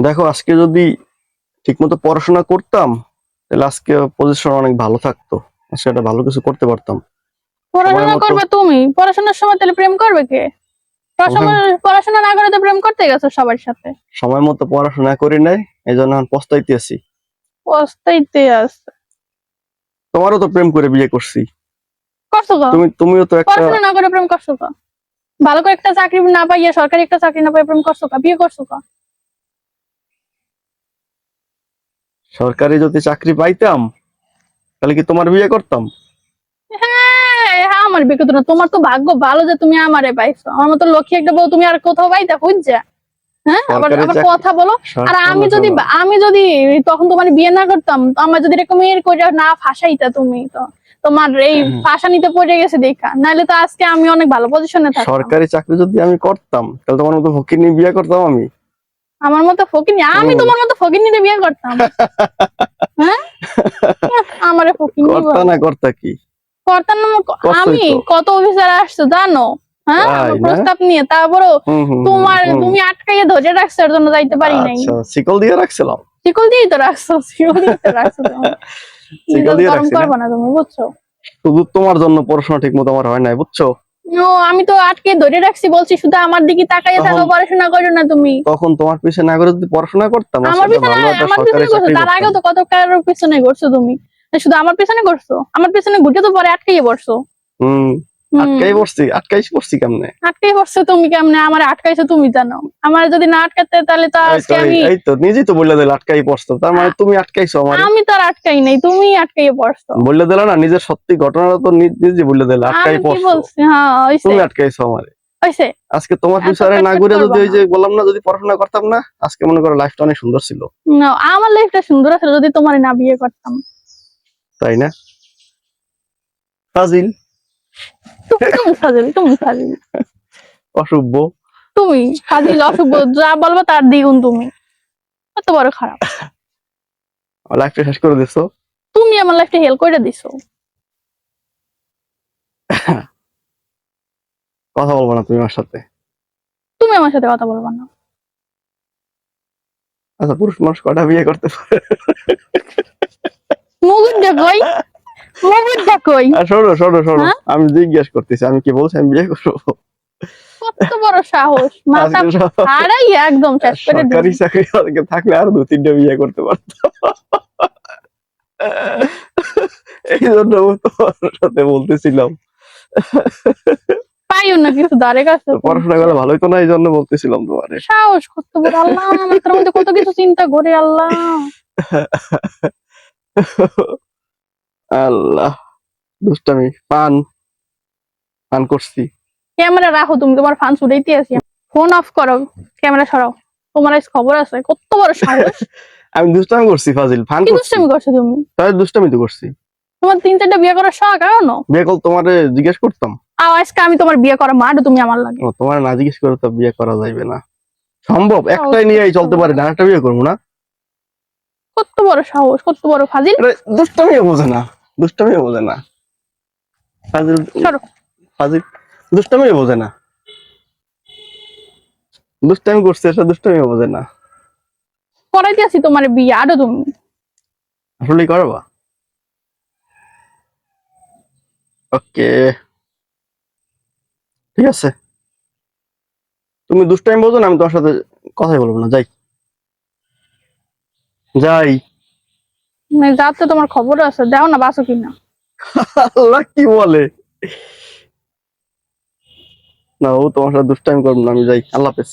দেখো আজকে যদি ঠিকমতো পড়াশোনা করতাম তাহলে আজকে পজিশন অনেক ভালো থাকতো। আজকে একটা ভালো কিছু করতে পারতাম। পড়াশোনা করবে তুমি? পড়াশোনার সময় তাহলে প্রেম করবে কে? পড়াশোনা- না করে তো প্রেম করতে গেছো সবার সাথে। সময় মতো পড়াশোনা করি নাই এই জন্য পস্তাইতে আছি। পস্তাইতে আছে। তোমারও তো প্রেম করে বিয়ে করছি। করছ তো? তুমি তুমিও তো একটা পড়াশোনা না করে প্রেম করছ তো? ভালো করে একটা চাকরি না পাইয়া সরকারি একটা চাকরি না পাইয়ে প্রেম করছ কা বিয়ে করছ কা সরকারি যদি চাকরি পাইতাম তাহলে কি তোমার বিয়ে করতাম? হ্যাঁ হ্যাঁ, আমার বিয়ে করতো না। তোমার তো ভাগ্য ভালো যে তুমি আমারে পাইছো। আমার মতো লক্ষ্মী একটা বউ তুমি আর কোথাও পাইতা খুঁজছে হ্যাঁ আবার আবার কথা বলো। আর আমি যদি আমি যদি তখন তোমার বিয়ে না করতাম তো আমার যদি এরকম এর করে না ফাঁসাইতা তুমি তো তোমার এই ফাঁসা নিতে পড়ে গেছে দেখা। নাহলে তো আজকে আমি অনেক ভালো পজিশনে থাকতাম। সরকারি চাকরি যদি আমি করতাম তাহলে তোমার মতো ফকির নিয়ে বিয়ে করতাম আমি? আমার মতো ফকিনি? আমি তোমার মতো ফকিনিরে বিয়ে করতাম। হ্যাঁ? আমারে ফকিনি করতা না করতা কি? করতাম না আমি কত অফিসার আসছে জানো? হ্যাঁ? প্রস্তাব নিয়ে। তারপরও তোমার তুমি আটকাইয়ে ধরে রাখছো এর জন্য যাইতে পারি নাই। আচ্ছা শিকল দিয়ে রাখছিলাম? শিকল দিয়েই তো রাখছো শিকল দিয়ে তো রাখছো। শিকল দিয়ে রাখছি না? তুমি বুঝছ? শুধু তোমার জন্য পড়াশোনা ঠিক মতো আমার হয় নাই বুঝছ? ও আমি তো আটকে ধরে রাখছি বলছি শুধু আমার দিকে তাকাইয়া থাকো পড়াশোনা করো না তুমি। তখন তোমার পিছনে না করে পড়াশোনা করতাম আমার পিছনে আমার পিছনে করছ তার আগে তো কত কারোর পিছনে করছ তুমি। শুধু আমার পিছনে করছ আমার পিছনে ঘুরতে তো পরে আটকাইয়ে পড়ছো। হুম, আটকাই পড়ছি আটকাই পড়ছি কেমনে? আটকাই পড়ছো তুমি কেমনে? আমার আটকাইছো তুমি জানো। আমার যদি না আটকাতে তাহলে তো আজকে আমি এই- তো নিজেই তো বললে দিলে আটকাই পড়ছো। তার মানে তুমি আটকাইছো আমার। আমি তো আর আটকাই নাই তুমি আটকাইয়ে পড়ছো। বললে দিলে না নিজের সত্যি ঘটনাটা তো নিজে বললে দিলে আটকাই পড়ছো। বলছি? হ্যাঁ ওইসে তুমি আটকাইছো আমারে। ওইসে আজকে তোমার পিছনে না ঘুরে যদি ওই যে বললাম না যদি পড়াশোনা করতাম না আজকে মনে করো লাইফটা অনেক সুন্দর ছিল। না, আমার লাইফটা সুন্দর আছে যদি তোমার না বিয়ে করতাম। তাই না? ফাজিল। তুমি তুমি ফাজিল তুমি ফাজিল অশুভ তুমি ফাজিল অশুভ যা বলব তার দ্বিগুণ তুমি। কত বড় খারাপ। লাইফটা শেষ করে দিছো। তুমি আমার লাইফটা হেল করে দিছো। কথা বলব না তুমি আমার সাথে। তুমি আমার সাথে কথা বলবা না। আচ্ছা পুরুষ মানুষ কটা বিয়ে করতে পারে? মুগুর দেখই মুগুর হ্যাঁ? আমি জিজ্ঞেস করতেছি আমি কি বলছি আমি বিয়ে করব? কত বড় সাহস। মাথা হারাই একদম শেষ করে সরকারি চাকরি থাকলে আর দু তিনটা বিয়ে করতে পারতাম। এই জন্য তোমার সাথে বলতেছিলাম। পাইও না কিছু দাঁড়ে কাছে পড়াশোনা করে ভালোই তো না এই জন্য বলতেছিলাম তোমারে। সাহস কত বড় আল্লাহ মাথার মধ্যে কত কিছু চিন্তা করে আল্লাহ। আল্লাহ দুষ্টামি পান পান করছি। ক্যামেরা রাখো তুমি তোমার ফান ছুটাইতে আছি। ফোন অফ করো ক্যামেরা সরাও। তোমার খবর আছে কত বড় সাহস। আমি দুষ্টামি করছি ফাজিল ফান কি দুষ্টামি করছ তুমি? তাহলে দুষ্টামি তো করছি। তোমার তিন চারটা বিয়ে করার শখ বিয়ে কল তোমারে জিজ্ঞেস করতাম। আজকে আমি তোমার বিয়ে করা মাঠও তুমি আমার লাগে। তোমার না জিজ্ঞেস করে তো বিয়ে করা যাইবে না। সম্ভব একটাই নিয়েই চলতে পারে না একটা বিয়ে করব না। কত বড় সাহস কত বড় ফাজিল। এটা দুষ্টামিও বোঝে না। বোঝে না। ফাজিল ফাজিল দুষ্টামিও বোঝে না। দুষ্টামি করছে বোঝে না। করাইতে তোমার বিয়ে আরও তুমি। আসলেই করবা? ওকে। ঠিক আছে। তুমি দুষ্টাইম বোঝো না আমি তোমার সাথে কথাই বলব না যাই। যাই। যাতে তোমার খবর আছে? দাও না, বাসো কিনা। আল্লাহ কি বলে? না, ও তোমার সাথে দুষ্টাইম করব না, আমি যাই। আল্লাহ হাফেজ।